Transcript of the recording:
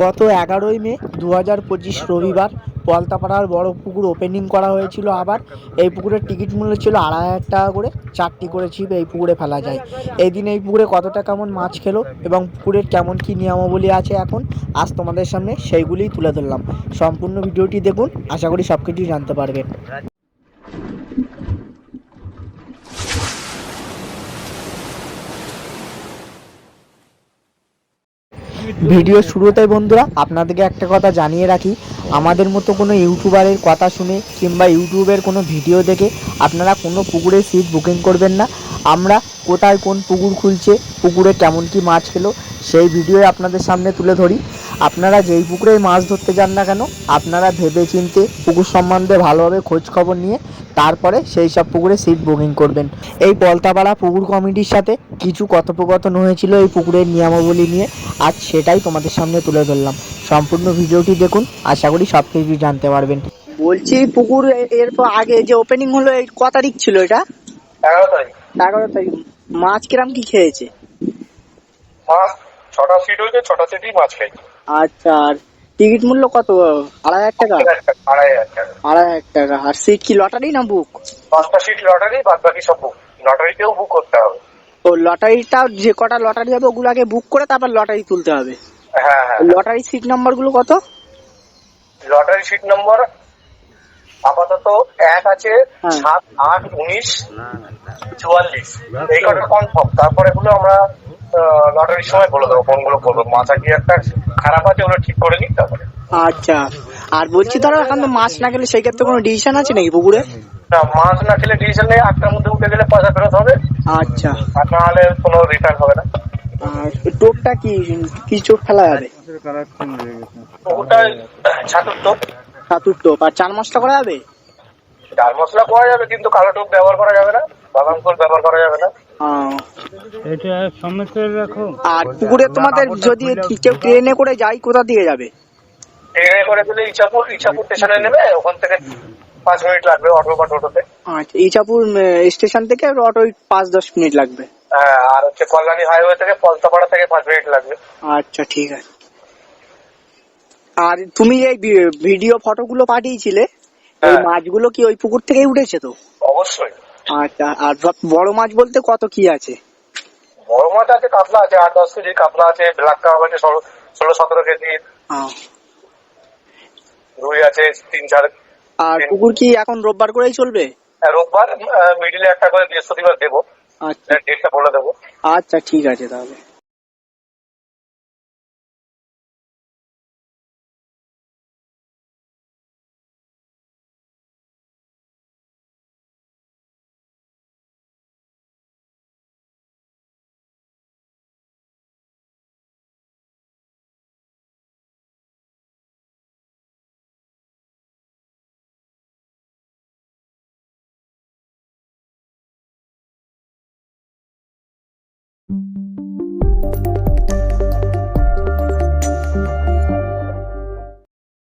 গত এগারোই মে দু হাজার পঁচিশ রবিবার পলতাপাড়ার বড় পুকুর ওপেনিং করা হয়েছিল আবার। এই পুকুরের টিকিট মূল্য ছিল আড়াই হাজার টাকা করে। চারটি করে ছিপ এই পুকুরে ফেলা যায়। এই দিন এই পুকুরে কতটা কেমন মাছ খেলো এবং পুকুরের কেমন কী নিয়মাবলী আছে এখন, আজ তোমাদের সামনে সেইগুলিই তুলে ধরলাম। সম্পূর্ণ ভিডিওটি দেখুন, আশা করি সব কিছুই জানতে পারবেন ভিডিও শুরুতে বন্ধুরা, আপনাদেরকে একটা কথা জানিয়ে রাখি। আমাদের মতো কোনো ইউটিউবারের কথা শুনে কিংবা ইউটিউবের কোনো ভিডিও দেখে আপনারা কোনো পুকুরে সিট বুকিং করবেন না। আমরা কোথায় কোন পুকুর খুলছে, পুকুরে কেমন কি মাছ খেলো, সেই ভিডিও আপনাদের সামনে তুলে ধরি। আপনারা যেই পুকুরে মাছ ধরতে যান না কেন আপনারা ভেবে চিনতে পুকুর সম্বন্ধে ভালোভাবে খোঁজ খবর নিয়ে তারপরে সেই সব পুকুরে সিট বুকিং করবেন। এই পলতাপাড়া পুকুর কমিটির সাথে কিছু কথোপকথন হয়েছিল এই পুকুরের নিয়মাবলী নিয়ে। আজ সেটাই তোমাদের সামনে তুলে ধরলাম। সম্পূর্ণ ভিডিওটি দেখুন আশা করি সব কিছু জানতে পারবেন। বলছি পুকুর এর আগে যে ওপেনিং হলো এই ক তারিখ ছিল এটা? এগারো তারিখ। এগারো তারিখ। মাছ কিরাম কি খেয়েছে? মাছ ছটা সিট হয়েছে ছটা সিটই মাছ খাইছে আচ্ছা আর টিকিট মূল্য কত? আড়াই হাজার টাকা? আড়াই হাজার টাকা আড়াই হাজার টাকা। আর সিট কি লটারি না বুক পাঁচটা সিট লটারি বাদ বাকি সব বুক লটারিতেও বুক করতে হবে। ও লটারিটা যে কটা লটারি হবে ওগুলো আগে বুক করে তারপর লটারি তুলতে হবে? হ্যাঁ হ্যাঁ। লটারি সিট নাম্বারগুলো কত? লটারি সিট নম্বর আপাতত এক আছে হ্যাঁ। সাত আট উনিশ চুয়াল্লিশ। এই কটা কনফার্ম তারপরে গুলো আমরা লটারির সময় বলে দেবো কোনগুলো করব। মাথা কি একটা খারাপ আছে ওগুলো ঠিক করে নিই তারপরে। আচ্ছা। আর বলছি ধরো এখন তো মাছ না গেলে সেই ক্ষেত্রে কোনো ডিসিশন আছে নাকি পুকুরে? না মাছ না খেলে ডিসিশন নেই আটটার মধ্যে উঠে গেলে পয়সা ফেরত হবে। আচ্ছা। আর না হলে কোনো রিটার্ন হবে না। টোপটা কি কি চোখ ফেলা যাবে? ওটা ছাতুর টোপ। সাতুর টোপ। আর চার মাসটা করা যাবে? ডাল মশলা পাওয়া যাবে কিন্তু কালো টোপ ব্যবহার করা যাবে না। বাদাম ফুল ব্যবহার করা যাবে না? এটা সমেত করে রাখো। আর পুকুরে তোমাদের যদি কেউ ট্রেনে করে যায় কোথা দিয়ে যাবে? ট্রেনে করে দিলে ইচ্ছাপুর ইচ্ছাপুর স্টেশনে নেবে ওখান থেকে পাঁচ মিনিট লাগবে অটো বা টোটোতে। আচ্ছা ইচাপুর স্টেশন থেকে অটো পাঁচ দশ মিনিট লাগবে। হ্যাঁ আর হচ্ছে কল্যাণী হাইওয়ে থেকে পলতাপাড়া থেকে পাঁচ মিনিট লাগবে। আচ্ছা ঠিক আছে। আর তুমি এই ভিডিও ফটোগুলো পাঠিয়েছিলে ওই হ্যাঁ। মাছগুলো কি ওই পুকুর থেকেই উঠেছে তো? অবশ্যই। আচ্ছা আর সব বড় মাছ বলতে কত কি আছে? বড় মাছ আছে কাতলা আছে আট দশ কেজি কাতলা আছে ব্ল্যাক কাপ আছে ষোলো সতেরো কেজি। রুই আছে তিন চার আর পুকুর কি এখন রোববার করেই চলবে? রোববার মিডিলে একটা করে বৃহস্পতিবার দেবো। আচ্ছা। ডেটটা বলে দেবো। আচ্ছা ঠিক আছে তাহলে।